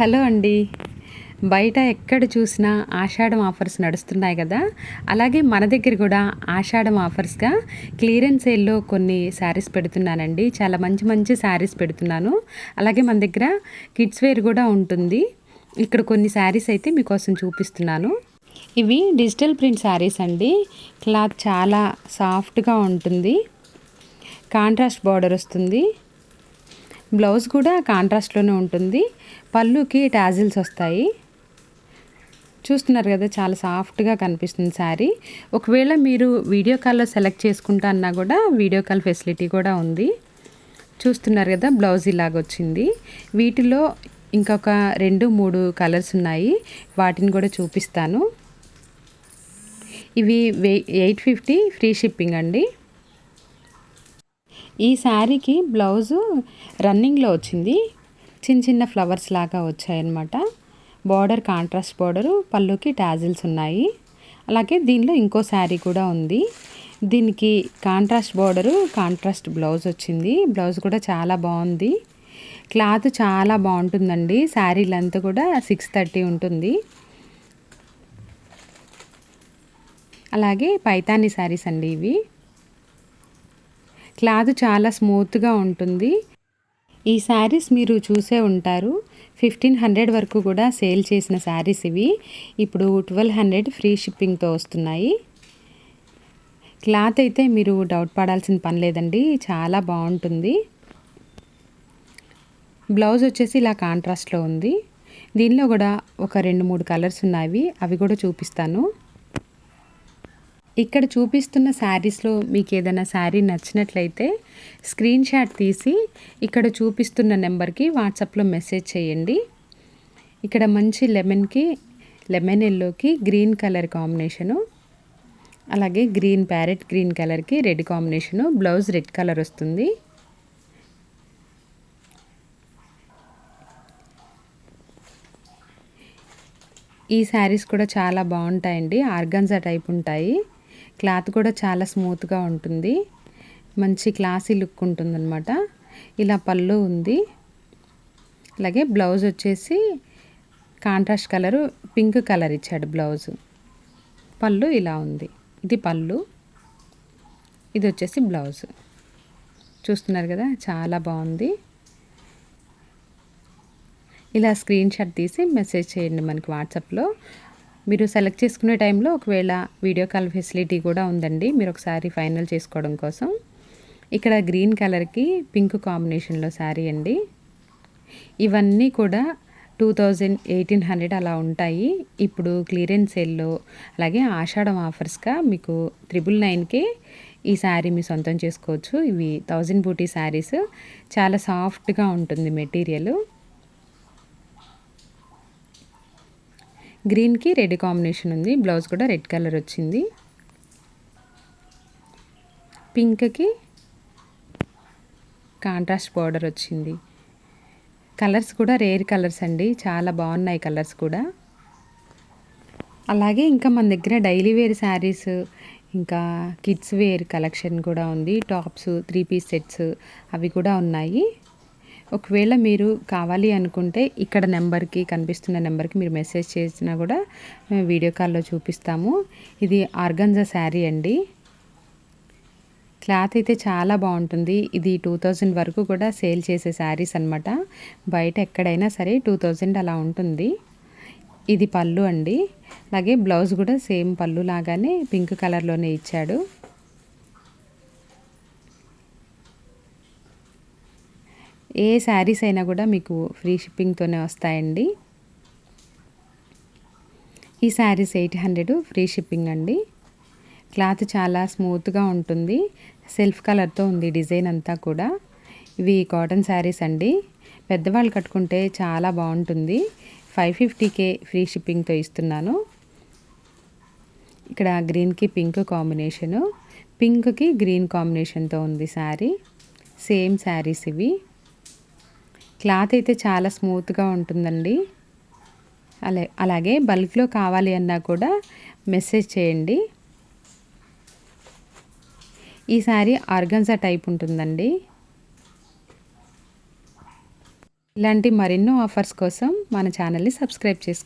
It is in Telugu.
హలో అండి. బయట ఎక్కడ చూసినా ఆషాఢం ఆఫర్స్ నడుస్తున్నాయి కదా. అలాగే మన దగ్గర కూడా ఆషాఢం ఆఫర్స్గా క్లియరెన్స్ సేల్లో కొన్ని శారీస్ పెడుతున్నానండి. చాలా మంచి మంచి శారీస్ పెడుతున్నాను. అలాగే మన దగ్గర కిడ్స్ వేర్ కూడా ఉంటుంది. ఇక్కడ కొన్ని శారీస్ అయితే మీకోసం చూపిస్తున్నాను. ఇవి డిజిటల్ ప్రింట్ శారీస్ అండి. క్లాత్ చాలా సాఫ్ట్గా ఉంటుంది. కాంట్రాస్ట్ బార్డర్ వస్తుంది. బ్లౌజ్ కూడా కాంట్రాస్ట్లోనే ఉంటుంది. పళ్ళుకి టాజిల్స్ వస్తాయి. చూస్తున్నారు కదా చాలా సాఫ్ట్గా కనిపిస్తుంది శారీ. ఒకవేళ మీరు వీడియో కాల్లో సెలెక్ట్ చేసుకుంటా అన్నా కూడా వీడియో కాల్ ఫెసిలిటీ కూడా ఉంది. చూస్తున్నారు కదా బ్లౌజ్ ఇలాగ వచ్చింది. వీటిలో ఇంకొక రెండు మూడు కలర్స్ ఉన్నాయి. వాటిని కూడా చూపిస్తాను. ఇవి వే ఎయిట్ ఫిఫ్టీ ఫ్రీ షిప్పింగ్ అండి. ఈ శారీకి బ్లౌజు రన్నింగ్లో వచ్చింది. చిన్న చిన్న ఫ్లవర్స్ లాగా వచ్చాయన్నమాట. బార్డర్ కాంట్రాస్ట్ బార్డరు పళ్ళుకి టాజిల్స్ ఉన్నాయి. అలాగే దీనిలో ఇంకో శారీ కూడా ఉంది. దీనికి కాంట్రాస్ట్ బార్డరు కాంట్రాస్ట్ బ్లౌజ్ వచ్చింది. బ్లౌజ్ కూడా చాలా బాగుంది. క్లాత్ చాలా బాగుంటుందండి. శారీ లెంత్ కూడా సిక్స్ థర్టీ ఉంటుంది. అలాగే పైతాని శారీస్ అండి ఇవి. క్లాత్ చాలా స్మూత్గా ఉంటుంది. ఈ శారీస్ మీరు చూసే ఉంటారు. ఫిఫ్టీన్ హండ్రెడ్ వరకు కూడా సేల్ చేసిన శారీస్ ఇవి. ఇప్పుడు ట్వెల్వ్ హండ్రెడ్ ఫ్రీ షిప్పింగ్తో వస్తున్నాయి. క్లాత్ అయితే మీరు డౌట్ పడాల్సిన పని లేదండి. చాలా బాగుంటుంది. బ్లౌజ్ వచ్చేసి ఇలా కాంట్రాస్ట్లో ఉంది. దీనిలో కూడా ఒక రెండు మూడు కలర్స్ ఉన్నాయి. అవి కూడా చూపిస్తాను. ఇక్కడ చూపిస్తున్న శారీస్లో మీకు ఏదైనా శారీ నచ్చినట్లయితే స్క్రీన్ షాట్ తీసి ఇక్కడ చూపిస్తున్న నెంబర్కి వాట్సాప్లో మెసేజ్ చేయండి. ఇక్కడ మంచి లెమన్కి లెమన్ ఎల్లోకి గ్రీన్ కలర్ కాంబినేషను అలాగే గ్రీన్ ప్యారెట్ గ్రీన్ కలర్కి red combination blouse red colour వస్తుంది. ఈ శారీస్ కూడా చాలా బాగుంటాయండి. ఆర్గన్జా టైప్ ఉంటాయి. క్లాత్ కూడా చాలా స్మూత్గా ఉంటుంది. మంచి క్లాసీ లుక్ ఉంటుందన్నమాట. ఇలా పళ్ళు ఉంది. అలాగే బ్లౌజ్ వచ్చేసి కాంట్రాస్ట్ కలరు పింక్ కలర్ ఇచ్చాడు బ్లౌజ్. పళ్ళు ఇలా ఉంది. ఇది పళ్ళు. ఇది వచ్చేసి బ్లౌజ్. చూస్తున్నారు కదా చాలా బాగుంది. ఇలా స్క్రీన్ షాట్ తీసి మెసేజ్ చేయండి మనకి వాట్సాప్లో. మీరు సెలెక్ట్ చేసుకునే టైంలో ఒకవేళ వీడియో కాల్ ఫెసిలిటీ కూడా ఉందండి. మీరు ఒకసారి ఫైనల్ చేసుకోవడం కోసం. ఇక్కడ గ్రీన్ కలర్కి పింక్ కాంబినేషన్లో శారీ అండి. ఇవన్నీ కూడా టూ థౌజండ్ ఎయిటీన్ హండ్రెడ్ అలా ఉంటాయి. ఇప్పుడు క్లియరెన్స్ సేల్లో అలాగే ఆషాఢం ఆఫర్స్గా మీకు త్రిబుల్ నైన్కే ఈ శారీ మీ సొంతం చేసుకోవచ్చు. ఇవి థౌజండ్ బూటీ శారీస్ చాలా సాఫ్ట్గా ఉంటుంది మెటీరియల్ గ్రీన్కి రెడ్ కాంబినేషన్ ఉంది. బ్లౌజ్ కూడా రెడ్ కలర్ వచ్చింది. పింక్కి కాంట్రాస్ట్ బార్డర్ వచ్చింది. కలర్స్ కూడా రేర్ కలర్స్ అండి. చాలా బాగున్నాయి కలర్స్ కూడా. అలాగే ఇంకా మన దగ్గర డైలీ వేర్ శారీస్ ఇంకా కిడ్స్ వేర్ కలెక్షన్ కూడా ఉంది. టాప్స్ త్రీ పీస్ సెట్స్ అవి కూడా ఉన్నాయి. ఒకవేళ మీరు కావాలి అనుకుంటే ఇక్కడ నెంబర్కి కనిపిస్తున్న నెంబర్కి మీరు మెసేజ్ చేసినా కూడా మేము వీడియో కాల్లో చూపిస్తాము. ఇది ఆర్గంజా శారీ అండి. క్లాత్ అయితే చాలా బాగుంటుంది. ఇది టూ థౌజండ్ వరకు కూడా సేల్ చేసే శారీస్ అనమాట బయట ఎక్కడైనా సరే టూ థౌజండ్ అలా ఉంటుంది. ఇది పళ్ళు అండి. అలాగే బ్లౌజ్ కూడా సేమ్ పళ్ళు లాగానే పింక్ కలర్లోనే ఇచ్చాడు. ఏ శారీస్ అయినా కూడా మీకు ఫ్రీ షిప్పింగ్తోనే వస్తాయండి. ఈ saris eight hundred free shipping అండి. క్లాత్ చాలా స్మూత్గా ఉంటుంది. సెల్ఫ్ కలర్తో ఉంది డిజైన్ అంతా కూడా. ఇవి కాటన్ శారీస్ అండి. పెద్దవాళ్ళు కట్టుకుంటే చాలా బాగుంటుంది. ఫైవ్ ఫిఫ్టీకే ఫ్రీ షిప్పింగ్తో ఇస్తున్నాను. ఇక్కడ గ్రీన్కి పింక్ కాంబినేషను. పింక్కి గ్రీన్ కాంబినేషన్తో ఉంది శారీ. సేమ్ శారీస్ ఇవి. క్లాత్ అయితే చాలా స్మూత్గా ఉంటుందండి. అలా అలాగే బల్క్లో కావాలి అన్నా కూడా మెసేజ్ చేయండి. ఈ శారీ ఆర్గన్జా టైప్ ఉంటుందండి. ఇలాంటి మరెన్నో ఆఫర్స్ కోసం మన ఛానల్ని సబ్స్క్రైబ్ చేసుకోండి